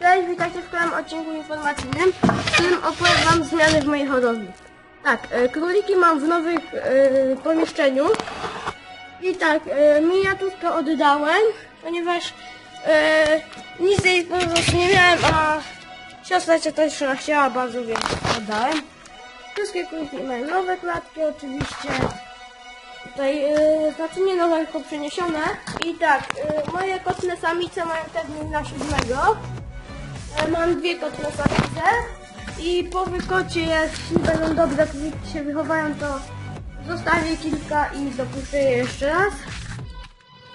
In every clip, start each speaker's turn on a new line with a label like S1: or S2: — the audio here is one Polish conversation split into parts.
S1: Cześć, witajcie w kolejnym odcinku informacyjnym, w którym opowiem Wam zmiany w mojej hodowli. Tak, e, króliki mam w nowych e, pomieszczeniu. I tak, e, miniaturkę oddałem, ponieważ e, nic jej po prostu nie miałem, a siostra cię też chciała bardzo, więc oddałem. Wszystkie króliki mają nowe klatki oczywiście. Tutaj, e, znaczy nie nowe, tylko przeniesione. I tak, e, moje kotne samice mają termin na siódmego. E, Mam dwie kotne samice i po wykocie, jeśli będą dobrze króliki się wychowają, to zostawię kilka i dopuszczę je jeszcze raz.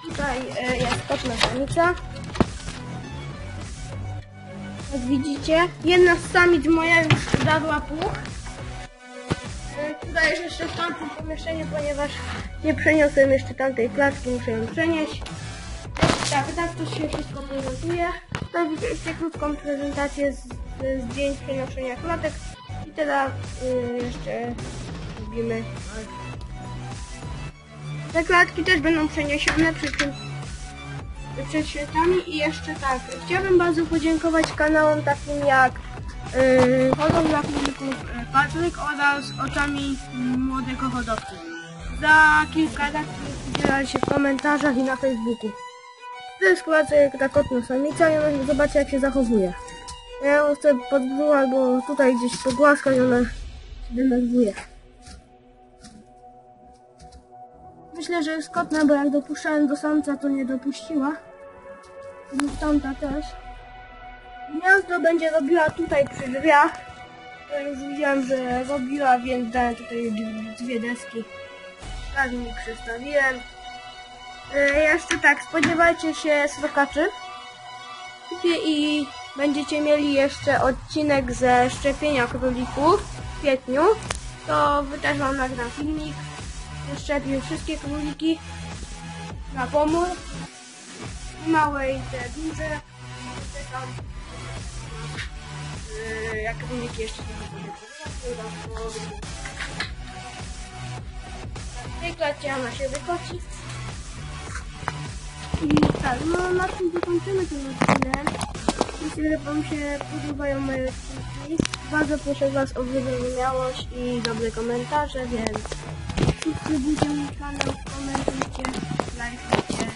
S1: Tutaj e, jest kotna samica. Jak widzicie, jedna z samic moja już dadła puch. E, Tutaj jest jeszcze w tamtym pomieszczeniu, ponieważ nie przeniosłem jeszcze tamtej klatki, muszę ją przenieść. Tak, tak to się wszystko prezentuje. Tutaj widzieliście krótką prezentację z, z zdjęć przenoszenia klatek. I teraz y, jeszcze robimy. Te klatki też będą przeniesione przy czym przed świętami i jeszcze tak, chciałbym bardzo podziękować kanałom takim jak yy, hodowla królików yy, Patryk oraz oczami młodego hodowcy za kilka lat, które udzielali się w komentarzach i na Facebooku. To jest kuracja ta kotna samica i ona zobaczy jak się zachowuje. Ja ją chcę pod brzuch albo tutaj gdzieś pogłaskać, ona się denerwuje. Myślę, że jest kotna, bo jak dopuszczałem do samca, to nie dopuściła. I tamta też. Gniazdo będzie robiła tutaj przy drzwiach. To już widziałem, że robiła, więc dałem tutaj dwie deski. Tak mi przestawiłem. E, jeszcze tak, spodziewajcie się srokaczy. I będziecie mieli jeszcze odcinek ze szczepienia królików w kwietniu. To wy też wam nagram filmik. Szczepił wszystkie króliki na pomór. Małe i te duże. Czekam. Yy, jak króliki jeszcze nie będą tej klacie ona się wykoci. I tak, no na tym zakończymy ten odcinek. Że Wam się podobają moje odcinki. Bardzo proszę Was o wyrozumiałość i dobre komentarze, więc subskrybujcie mój kanał, komentujcie, lajkujcie.